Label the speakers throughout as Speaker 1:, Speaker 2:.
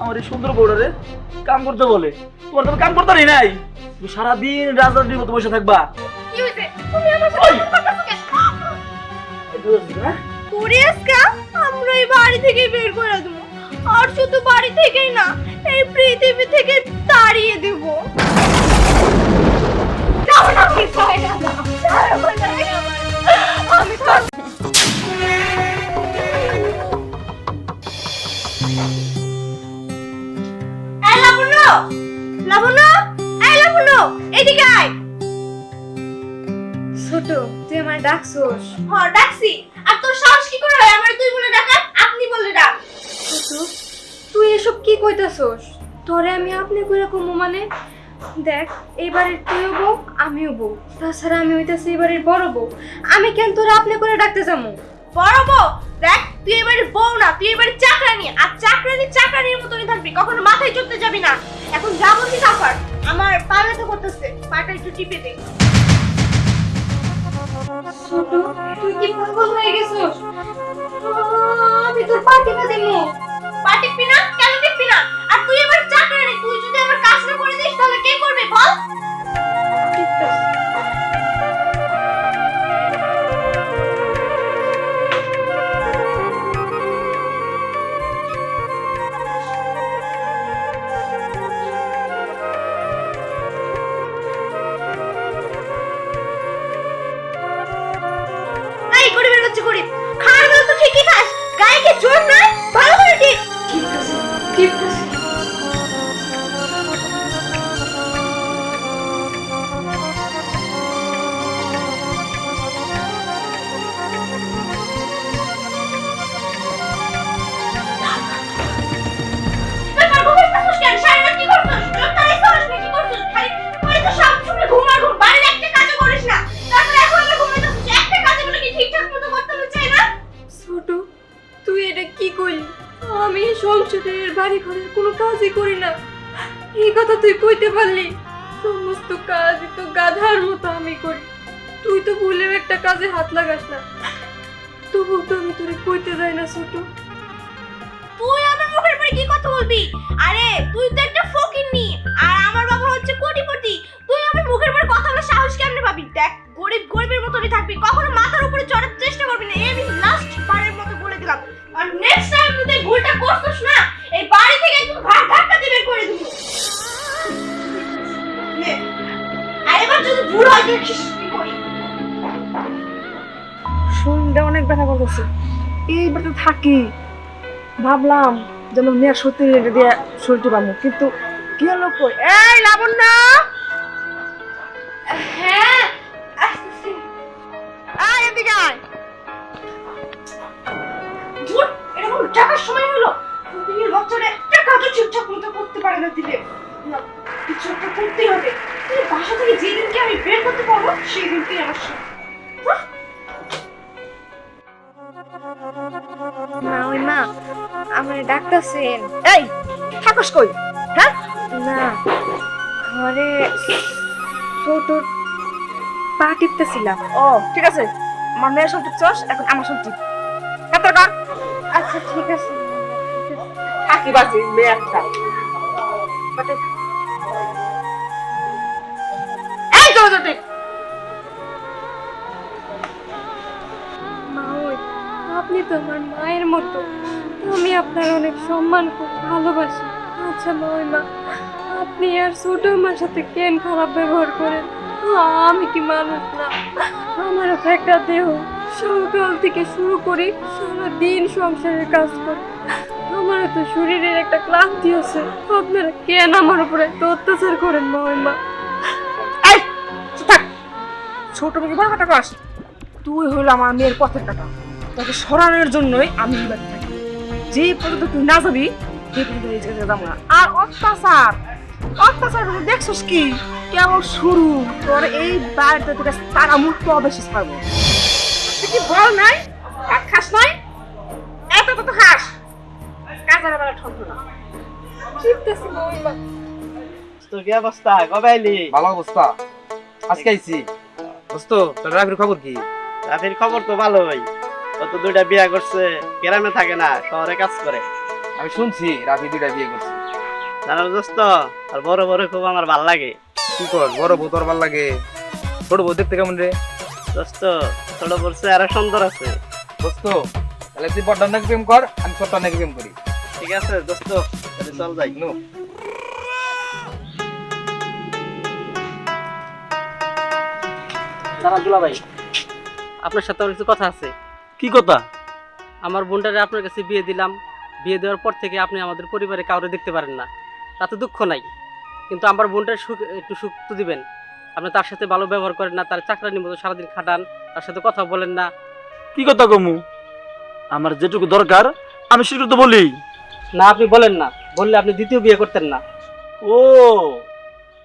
Speaker 1: আমার এই সুন্দর বউটারে কাম করতে বলে। তোমার তো কাম করতে নাই। তুমি সারাদিন রাজনীতির মতো বসে থাকবা।
Speaker 2: কি হয়েছে তুমি আমার সাথে কথা বলছো
Speaker 1: হ্যাঁ?
Speaker 2: তোরে আজকে আমরা এই বাড়ি থেকে বের করে দেবো। আর শুধু বাড়ি থেকেই না এই পৃথিবী থেকে তাড়িয়ে দেব। যাও না। আমি লাবণ্য! এই লাবণ্য! এদিকে আয়।
Speaker 3: ছোট তুই আমার ডাকছোস?
Speaker 2: হ্যাঁ ডাকছি। আর তোর সাহস কি করে হয়? আমার তুই বলে ডাকা আপনি বলে ডাক।
Speaker 3: ছোট তুই এসব কি কইতাছোস? তোরে আমি আপনি কইরা কমু মানে? দেখ এবারের তুইও বউ আমিও বউ। তাছাড়া আমি হইতাছি এবারের বড় বউ। আমি কেন তোরা আপনি করে ডাকতে যাব
Speaker 2: বড় বউ দেখ তুই এবারে বউ না তুই এবারে চাকরানি আর চাকরানি চাকরানির মতনই থাকবি কখনো মাথায় চড়তে যাবি না। এখন যা বলছি তা কর আমার পা ব্যথা করতেছে পাটা একটু টিপে দে।
Speaker 3: তুই কি পাগল হয়ে গেছিস? আমি তোর পা টিপে দিমু
Speaker 2: পা টিপবি না? কেন টিপবি না? আর তুই এবার চাকরানি তুই যদি আমার কাজ না করে দিস তাহলে কে করবে বল? এই করি খাওয়ার তো ঠিকই খাস গায়ে জোর ভালো করে ঠিক ঠিক আছে, ঠিক ব্যাপার তুই
Speaker 3: এটা কি করলি? আমি সংসারের বাড়ি ঘরের কোনো কাজই করি না। এই কথা তুই কইতে পারলি? সমস্ত কাজ তো গাধার মতো আমি করি। তুই তো ভুলেও একটা কাজে হাত লাগাস না। তবু তো আমি তোরে কইতে যাই না ছোট।
Speaker 2: তুই আমার মুখের পরে কি কথা বলবি? আরে, তুই তো একটা ফকিন্নি আর আমার বাবা হচ্ছে কোটিপতি। তুই আমার মুখের পরে কথা বলার সাহস কেমনে পাবি? দেখ, গরিব গরিবের মতনই থাকবি। কখনো মাথার উপরে চড়ার চেষ্টা করবি না। এই আমি লাস্ট বারের মতো বলে দিলাম। আর নেক্সট টাইম এই ভুলটা করছিস না। এই বাড়ি থেকে একদম ঘাট ধাক্কা দিয়ে করে দিব। আর যদি ভুল হয়, দেখিস
Speaker 4: শরীরটা অনেক ব্যথা করতেছে। এইবার তো থাকি। ভাবলাম যেন মেয়ের সত্যি দিয়ে শরীরটি পাবো কিন্তু কি হলো কই? এই, লাবণ্য!
Speaker 2: কিছু করতেই হবে। এই বাসা থেকে যেদিনকে আমি বের করতে পারব সেই দিনকে আমার
Speaker 3: মা ওই মা আমার ডাক্তারছেন
Speaker 4: এই থাকস কই? হ্যাঁ?
Speaker 3: না ঘরে ছোট পা টিপতেছিলাম।
Speaker 4: ও ঠিক আছে। আমার মেয়ের সব টিপছস এখন আমার সব টিপ
Speaker 3: আচ্ছা ঠিক আছে।
Speaker 4: থাকি বাজি মেয়ে একটা।
Speaker 3: আমার মায়ের মতো। আমি আপনার অনেক সম্মান করি ভালোবাসি। আচ্ছা মা ওই মা আপনি আর ছোট মার সাথে কেন খারাপ ব্যবহার করেন? আমি কি মানুষ না? আমারও তো একটা দেহ। সকাল থেকে শুরু করি সারা দিন সংসারের কাজ করি। আমারও তো শরীরের একটা ক্লান্তি আছে। আপনারা কেন আমার উপরে এত অত্যাচার করেন মা ওই মা
Speaker 4: এই, চুপ থাক। ছোট মেয়ে বড় কস তুই হলো আমার মেয়ের পথের কাটা। তোকে সরানোর জন্যই আমি এই থাকি। যে পর্যন্ত তুই না যাবি সেই পর্যন্ত এই জায়গায় যাব না। আর অত্যাচার অত্যাচার দেখছিস কি? কেবল শুরু? তোর এই বাড়িতে থেকে তারা মুক্ত অবেশি ছাড়বো তুই কি বল নাই? ভাত খাস নাই? এত কত খাস। কাজের বেলা ঠকবো না
Speaker 3: শিখতেছি মা ওই
Speaker 5: তো কি অবস্থা? কবে আইলি?
Speaker 6: ভালো অবস্থা। আজকে আইছি। দোস্ত তোর রাবির খবর কি?
Speaker 5: রাফির খবর তো ভালোই। ও তো দুইটা বিয়া করছে গ্রামে থাকে না শহরে কাজ করে।
Speaker 6: আমি শুনছি রাফি দুইটা বিয়ে করছে।
Speaker 5: জানো দোস্ত আর বড় বড় খুব আমার ভালো লাগে।
Speaker 6: কি কর বড় বউ তোর ভালো লাগে? ছোট বউ দেখতে কেমন রে?
Speaker 5: দোস্ত ছোট বলছে আরও সুন্দর আছে।
Speaker 6: দোস্ত তাহলে তুই বড় নাকি প্রেম কর আমি ছোট নাকি প্রেম করি।
Speaker 5: ঠিক আছে দোস্ত তাহলে চল যাই।
Speaker 6: নো।
Speaker 7: দাঁড়া দুলা ভাই আপনার সাথে আমার কিছু কথা আছে।
Speaker 1: কি কথা?
Speaker 7: আমার বোনটারে আপনার কাছে বিয়ে দিলাম। বিয়ে দেওয়ার পর থেকে আপনি আমাদের পরিবারে কাউরে দেখতে পারেন না। তাতে দুঃখ নাই। কিন্তু আমার বোনটার সুখ একটু সুখ তো দিবেন। আপনি তার সাথে ভালো ব্যবহার করেন না তার চাকরানির মতো সারাদিন খাটান তার সাথে কথা বলেন না।
Speaker 1: কি কথা কমু? আমার যেটুকু দরকার আমি সেটুকু তো বলি।
Speaker 7: না আপনি বলেন না। বললে আপনি দ্বিতীয় বিয়ে করতেন না।
Speaker 1: ও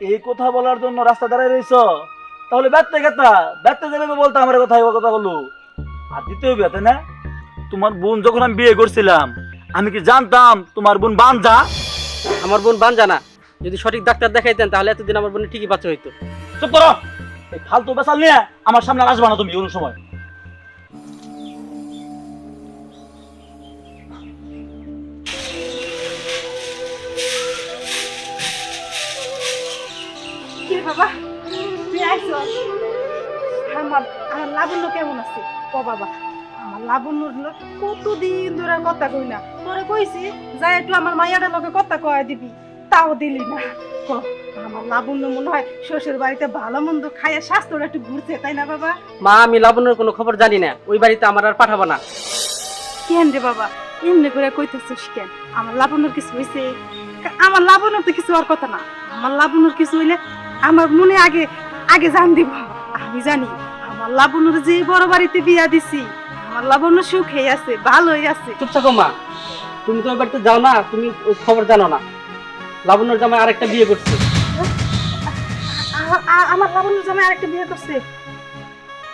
Speaker 1: এই কথা বলার জন্য রাস্তা দাঁড়ায় রইছ? তাহলে ব্যর্থ গেতা ব্যর্থ যাবে বলতে আমার কথা কথা বলো আর দ্বিতীয় বিয়ে তাই না? তোমার বোন যখন আমি বিয়ে করছিলাম আমি কি জানতাম তোমার বোন বাঞ্জা?
Speaker 7: আমার বোন বাঞ্জা না। যদি সঠিক ডাক্তার দেখাইতেন তাহলে এতদিন আমার বোনের ঠিকই বাচ্চা হইতো।
Speaker 1: চুপ করো! এই ফালতু বেসাল নিয়ে আমার সামনে আর আসবা না তুমি কোনো সময়।
Speaker 2: বাবা তুই আমার আমার লাবণ্য কেমন আছে? ও বাবা? আমার লাবণ্যর কতদিন ধরে কথা কই না। তোরে কইছি যাই একটু আমার মাইয়াটার লোকে কথা কয় দিবি। তাও দিলি না। ক, আমার লাবণ্য মনে হয় শ্বশুর বাড়িতে ভালো মন্দ খাইয়ে স্বাস্থ্যটা একটু ঘুরছে তাই না বাবা?
Speaker 7: মা আমি লাবণ্যর কোনো খবর জানি না। ওই বাড়িতে আমার আর পাঠাবো না।
Speaker 2: কেন রে বাবা? এমনি করে কইতেছিস কেন? আমার লাবণ্যর কিছু হইছে? কা- আমার লাবণ্যর তো কিছু হওয়ার কথা না। আমার লাবণ্যর কিছু হইলে আমার মনে আগে আগে জান দিব। আমি জানি। আমার লাবণ্যর যে বড় বাড়িতে বিয়া দিছি আমার লাবণ্য সুখেই আছে ভালোই আছে।
Speaker 7: চুপ থাকো মা তুমি তো বাড়িতে যাও না তুমি ওই খবর জানো না। লাবণ্যর জামাই আরেকটা বিয়ে করছে।
Speaker 2: আমার লাবণ্য জামাই আরেকটা বিয়ে করছে।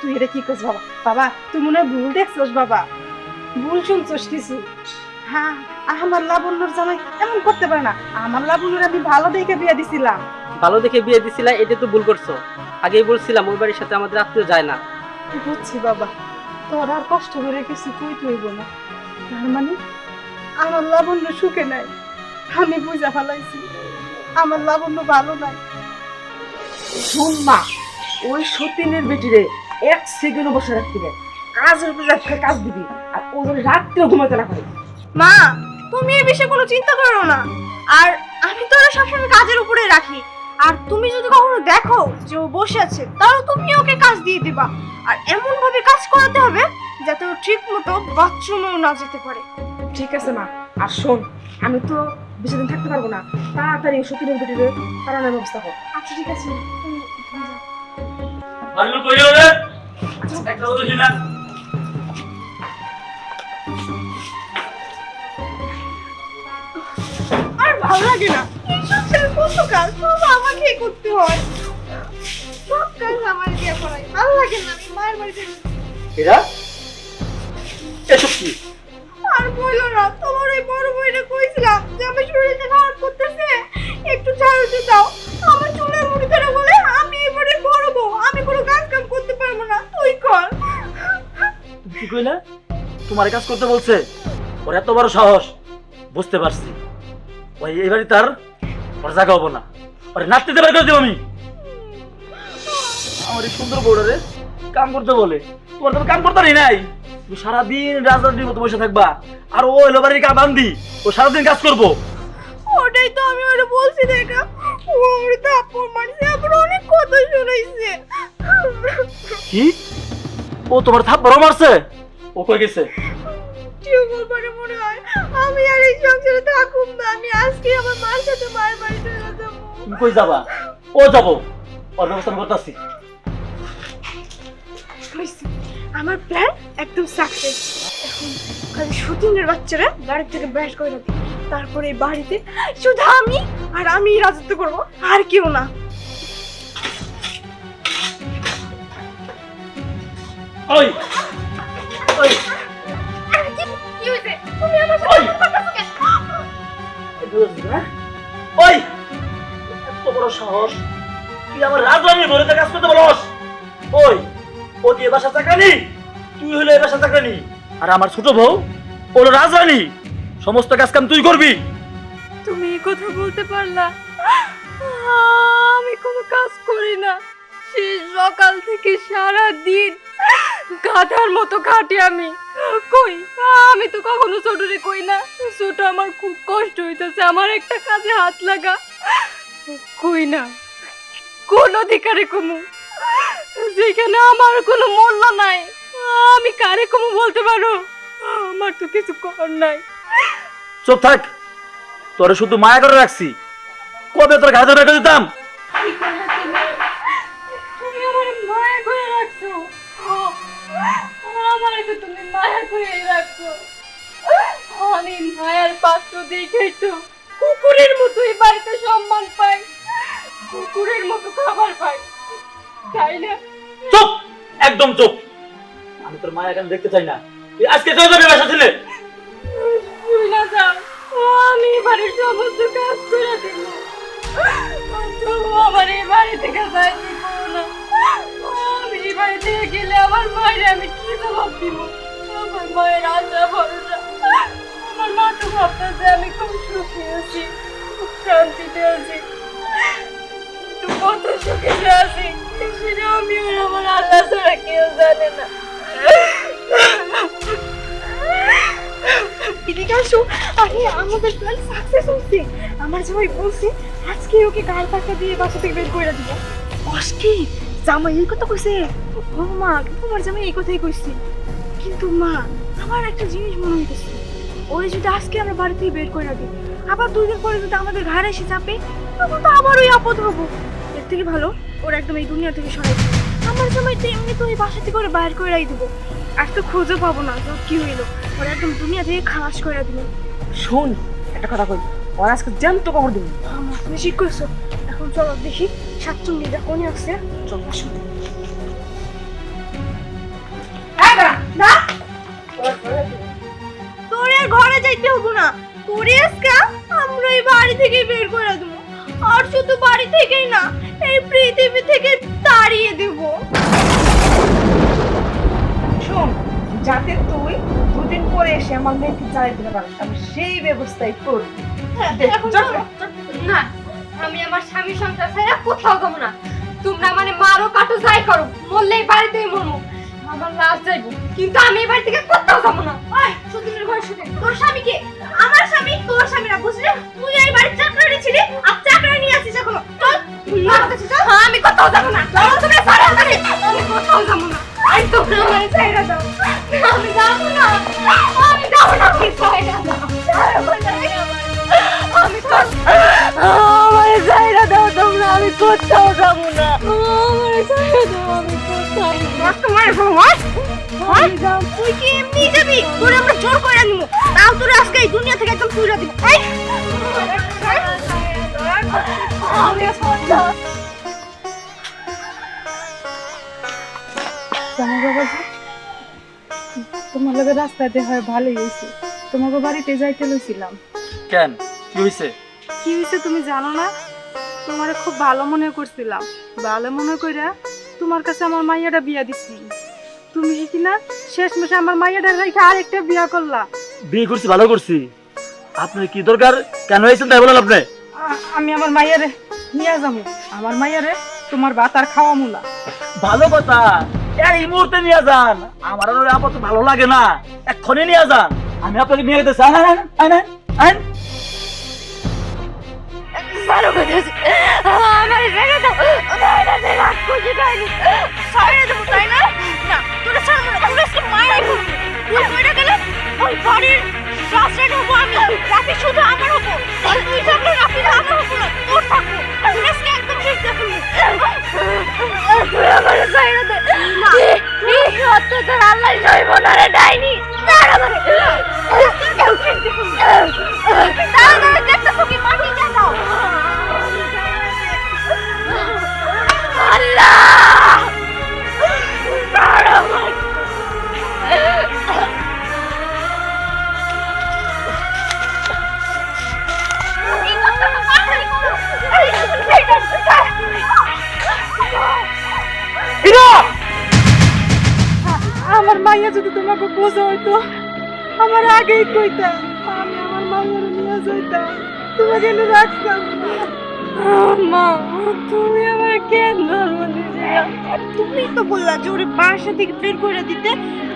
Speaker 2: তুই এটা কি করছ বাবা? বাবা তুই মনে হয় ভুল দেখছস বাবা। ভুল শুনছস কিছু। হ্যাঁ আমার লাবণ্যর জামাই এমন করতে পারে না। আমার লাবণ্যর আমি ভালো দেখে বিয়ে দিছিলাম।
Speaker 7: ভালো দেখে বিয়ে দিছিলা এটা তো ভুল করছ। আগেই বলছিলাম ওই বাড়ির সাথে আমাদের আত্মীয় যায় না।
Speaker 2: বুঝছি বাবা তোর আর কষ্ট করে কিছু কই তুইব না। তার মানে আমার লাবণ্য সুখে নাই আমি বুঝা ফেলাইছি আমার লাবণ্য ভালো নাই।
Speaker 4: শুন মা ওই সতীনের বেটিরে এক সেকেন্ড বসে রাখতে দেয় কাজের উপরে রাখতে কাজ দিবি আর ও যেন রাত্রেও ঘুমাতে না পারে।
Speaker 2: মা তুমি এই বিষয়ে কোনো চিন্তা করো না। আর আমি তো ওরা সবসময় কাজের উপরে রাখি। আর তুমি যদি কখনো দেখো যে ও বসে আছে তাহলে তুমি ওকে কাজ দিয়ে দিবা। আর এমন ভাবে কাজ করাতে হবে যাতে ও ঠিক মতো বাথরুমেও না যেতে পারে।
Speaker 4: ঠিক আছে মা। আর শোন আমি তো বেশি দিন থাকতে পারব না। তাড়াতাড়ি সতীনের বেটিরে তাড়ানোর ব্যবস্থা কর।
Speaker 2: আচ্ছা ঠিক আছে।
Speaker 1: বলিস না
Speaker 2: আর ভালো লাগে না। এই কত কাজ? সব আমাকে করতে হয়। সব কাজ আমার দিয়ে করাই। ভালো লাগে না আমি মায়ের বাড়িতে
Speaker 1: এরা? এসব কি?
Speaker 2: আর বলো না তোমার ওই বড় বইটা কইছিলাম যে আমার শরীরটা খারাপ করতেছে। একটু ছাড়তে দাও। আমার চুলের মুড়ি ধরে বলে আমি এবারে বড় বউ আমি কোনো কাজ কাম করতে পারব না। তুই কর।
Speaker 1: তুমি কি কইলে? তোমার কাজ করতে বলছে। ওর এত বড় সাহস। বুঝতে পারছি। ওই এবারে তার ওর জায়গা হব না। ওরে নাচতে বের করে দেবো আমি। আমার এই সুন্দর বউডারে কাম করতে বলে। তোমার তো কাম করতে নাই। তুমি সারাদিন রাজনীতির মতো বসে থাকবা। আর ও এলো বাড়ির কা বান্দি ও সারাদিন কাজ করব।
Speaker 2: ওটাই তো আমি ওটা বলছি দেখা। ও আমার থাপ্পড় মারছে আবার অনেক কথা শোনাইছে।
Speaker 1: কি? ও তোমার থাপ্পড় মারছে? ও কই গেছে?
Speaker 2: টিউবওয়েল পরে মনে হয়। আমি আর এই সংসারে থাকুম না। আমি আজকে আমার মার সাথে মায়ের বাড়ি চলে যাব।
Speaker 1: তুমি কই যাবা? ও যাব। ওর ব্যবস্থা করতেছি।
Speaker 2: আমার প্ল্যান একদম সাকসেস এখন খালি শুটিংয়ের বাচ্চারা বাড়ি থেকে করে তারপরে বাড়িতে শুধু আমি আর আমি রাজত্ব করব আর কেউ না।
Speaker 1: ওই! ওই! হ্যাঁ? ওই! এত বড় সাহস। তুই আমার রাজধানী ধরে কাজ করতে বলস। ওই ও দিয়ে বাসা চাকরানি তুই হলে এই বাসা চাকরানি। আর আমার ছোট বউ ওর রাজধানী সমস্ত কাজ কাম তুই করবি।
Speaker 3: তুমি এই কথা বলতে পারলা। আমি কোনো কাজ করি না। সে সকাল থেকে সারা দিন গাধার মতো খাটি আমি। কই? আমি তো কখনো ছোটরে কই না। ছোট আমার খুব কষ্ট হইতেছে আমার একটা কাজে হাত লাগা। কই না কোন অধিকারে কমু? যেখানে আমার কোনো মূল্য নাই আমি কারে কমু বলতে পারো? আমার তো কিছু করার নাই।
Speaker 1: চুপ থাক তোরে শুধু মায়া করে রাখছি। কবে তোর ঘাটে রেখে দিতাম?
Speaker 3: তো তুমি মায়া করে রাখছো আমি মায়ার পাত্র দেখেই তো কুকুরের মতো এই বাড়িতে সম্মান পাই কুকুরের মতো খাবার পাই তাই না
Speaker 1: চুপ! একদম চুপ! আমি তোর মায়া কেন দেখতে চাই না। তুই আজকে চলে যাবি বাসা ছেলে
Speaker 3: তুই না যাও। আমি বাড়ির সমস্ত কাজ করে দিব। আমার এই বাড়ি থেকে যাইতে পারব না আমি এই বাড়ি থেকে গেলে আমার মায়ের আমি কি জবাব দিব? আমার মায়ের আশা ভরসা। আমার মা তো ভাবতেছে আমি খুব সুখী আছি খুব শান্তিতে আছি। কিন্তু কত সুখে আছি সেটা আমি আর আমার আল্লাহ ছাড়া কেউ জানে না।
Speaker 2: এদিকে আসো আরে আমাদের প্ল্যান সাকসেস হচ্ছে। আমার জামাই বলছে আজকে ওকে গাল টাকা দিয়ে বাসা থেকে বের করে দিব। অস্কি জামাই এই কথা কইছে? ও মা তোমার জামাই এই কথাই কইছে। কিন্তু মা আমার একটা জিনিস মনে হইতেছে। ওই যদি আজকে আমরা বাড়ি থেকে বের করে দিই আবার দুই দিন পরে যদি আমাদের ঘাড়ে এসে চাপে তখন তো আবার ওই আপদ হব। এর থেকে ভালো ওর একদম এই দুনিয়া থেকে সরাই। আমার জামাই তো এমনি তো ওই বাসা থেকে ওরা বাইর করে দেবো। আর তো খুঁজে পাবো না তো কি হইল। ওরা একদম দুনিয়া থেকে খালাস করে দিল
Speaker 4: শোন একটা কথা কই ওর আজকে জ্যান্ত কবর দিবি।
Speaker 2: ঠিক করছ চলো দেখি সাতচল্লিশটা কোনে আসছে চল আসো। তোর ঘরে যাইতে হব না। তোরে আজকে আমরা এই বাড়ি থেকে বের করে দেবো। আর শুধু বাড়ি থেকেই না এই পৃথিবী থেকে তাড়িয়ে দেবো।
Speaker 4: শোন যাতে তুই দুদিন পরে এসে আমার মেয়েকে চালাই দিতে পারিস আমি সেই ব্যবস্থাই করি দেখ,
Speaker 2: এখন
Speaker 4: চল,
Speaker 2: চলো।
Speaker 4: চল।
Speaker 3: না আমি আমার স্বামী সংসার ছেড়ে কোথাও যাব না। তোমরা মানে মারো কাটো যাই করো মরলেই বাড়িতেই মরমু আমার লাশ যাইবো কিন্তু আমি এই বাড়ি থেকে কোথাও যাব না।
Speaker 2: ওই সুদিনের ঘরে শুতে। তোর স্বামীকে আমার স্বামী? তোর স্বামী না বুঝলি? তুই এই বাড়ির চাকরানি ছিলি আর চাকরানি নিয়ে আসিস এখনও। চল আমার কাছে চল।
Speaker 3: আমি কোথাও যাব না। চলো তোমরা ছাড়ো আমি কোথাও যাব না। আই তোমরা আমারে ছাইরা দাও। আমি যাব না।
Speaker 2: তুই কি এমনি যাবি? তোর আমরা জোর করে নিব তাও তোর আজকে এই দুনিয়া থেকে একদম তুই দিব। এই!
Speaker 3: আমি কোথাও
Speaker 8: তোমাকে বাবা তোমার লগে রাস্তাতে হয় ভালোই হয়েছে। তোমাকে বাড়িতে যাইতে লইছিলাম।
Speaker 1: কেন? কি হয়েছে
Speaker 8: কি হয়েছে তুমি জানো না? তোমারে খুব ভালো মনে করছিলাম। ভালো মনে কইরা তোমার কাছে আমার মাইয়াটা বিয়া দিছি। তুমি কি না শেষ মাসে আমার মাইয়াটা রেখে আরেকটা বিয়া করলা?
Speaker 1: বিয়ে করছি ভালো করছি। আপনার কি দরকার? কেন হয়েছেন তাই বলেন আপনি।
Speaker 8: আমি আমার মাইয়ারে নিয়ে যাব। আমার মাইয়ারে তোমার ভাত আর খাওয়া মুলা।
Speaker 1: ভালো কথা। এই মুহূর্তে নিয়ে যান। আমার আর আপাতত ভালো লাগে না। এক্ষণে নিয়ে যান। আমি আপনাকে নিয়ে যেতে চাই। আনেন আনেন আনেন
Speaker 2: ভালো কথা আমার ছেড়ে দাও তাইলে যে রাগ করতে পারি ছেড়ে দেবো তাই না না তোরা ছাড়বো না তোরা আজকে মারাই করবি তুই মরে গেলে ওই বাড়ির শাসন হব আমি রাতে শুধু আমার হব তুই থাকলে রাফি আমার হব
Speaker 8: মাইয়া যদি তোমাকে বোঝা হইতো আমার আগেই কইতা আমি আমার মায়ের নিয়ে যাইতাম তোমাকে এনে রাখতাম
Speaker 3: মা তুমি আমার কেন ধর্ম
Speaker 2: তুমি তো বললা যে ওরে বাসা থেকে বের করে দিতে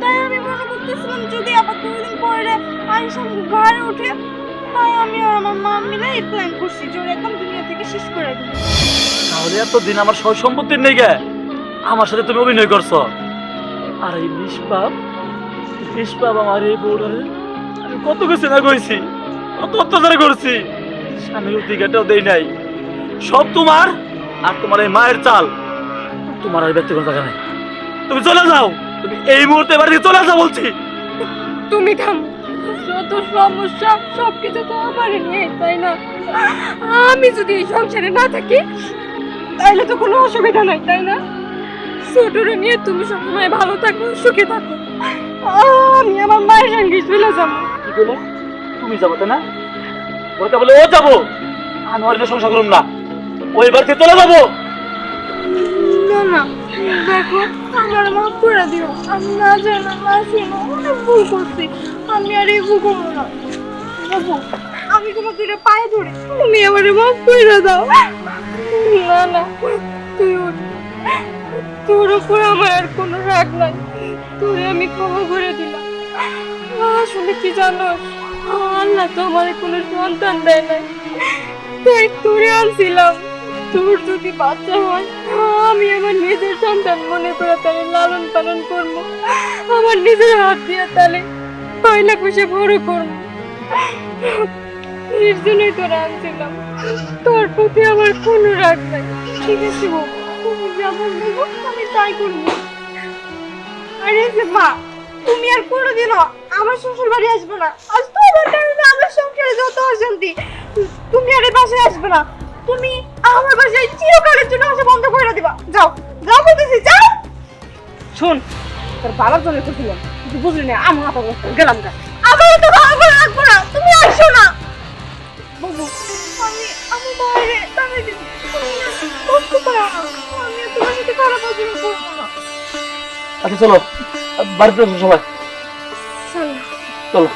Speaker 2: তাই আমি মনে করতেছিলাম যদি আবার দুদিন পরে আইসা আমাদের ঘরে ওঠে তাই আমি আর আমার মা মিলে এই প্ল্যান করছি যে ওরে একদম দুনিয়া থেকে শেষ করে দেবো
Speaker 1: তাহলে এতদিন আমার সয় সম্পত্তির নেই গে আমার সাথে তুমি অভিনয় করছ। আর এই নিষ্পাপ নিষ্পাপ আমার এই বউটারে আমি কত কিছু না করেছি কত অত্যাচার করছি। স্বামীর অধিকারটাও দেই নাই। সব তোমার আর তোমার এই মায়ের চাল। তোমার আর ব্যক্তিগত জায়গা নেই। তুমি চলে যাও, তুমি এই মুহূর্তে বাড়ি চলে যাও বলছি।
Speaker 3: তুমি থাম। যত সমস্যা সব কিছু তো আমার নিয়ে তাই না? আমি যদি এই সংসারে না থাকি তাহলে তো কোনো অসুবিধা নাই, তাই না? ছোটরে নিয়ে তুমি সবসময় ভালো থাকো সুখে থাকো। আমি আমার মায়ের সঙ্গে চলে যাব।
Speaker 1: কি বলে? তুমি যাব তাই না? ওটা বলে ও যাব। আমি আর এটা সংসার করুন না। ওই বাড়িতে চলে যাব।
Speaker 3: না না দেখো আমার মাফ করে দিও। আমি না জানা না শুনো অনেক ভুল করছি। আমি আর এই ভুল করব না। বাবু আমি তোমাকে এটা পায়ে ধরে তুমি আমার মাফ করে দাও। না না তুই তোর উপর আমার আর কোনো রাগ নাই। তোরে আমি ক্ষমা করে দিলাম। আসলে কি জানো, আল্লাহ তো আমার কোনো সন্তান দেয় নাই। তাই তোরে আনছিলাম। তোর যদি বাচ্চা হয়, আমি আমার নিজের সন্তান মনে করে তাহলে লালন পালন করব। আমার নিজের হাত দিয়ে তাহলে পয়লা পুষে বড় করব। এর জন্যই তোরা আনছিলাম। তোর প্রতি আমার কোনো রাগ নাই। ঠিক আছে বাবু আমি তাই করব।
Speaker 2: আরে মা তুমি আর কোনোদিনও আমার শ্বশুর বাড়ি আসবে না। আজ তোমার কারণে আমার সংসারে যত অশান্তি তুমি আর এই বাসায় আসবে না। তুমি আমার বাসায় চিরকালের জন্য আসা বন্ধ করে দিবা। যাও যাও বলতেছি যাও।
Speaker 4: শোন তোর বাবার জন্য তো তুই বুঝলি না আমার গেলাম গা
Speaker 2: আমার তো ভালো করে রাখব না তুমি আসো না। বাবু আমি আমি বাইরে তাহলে কষ্ট পারো না। আমি আর তোমার সাথে খারাপ আচরণ করব না।
Speaker 1: আচ্ছা চলো। বাড়িতে এসো সবাই।
Speaker 3: চলো।
Speaker 1: চলো।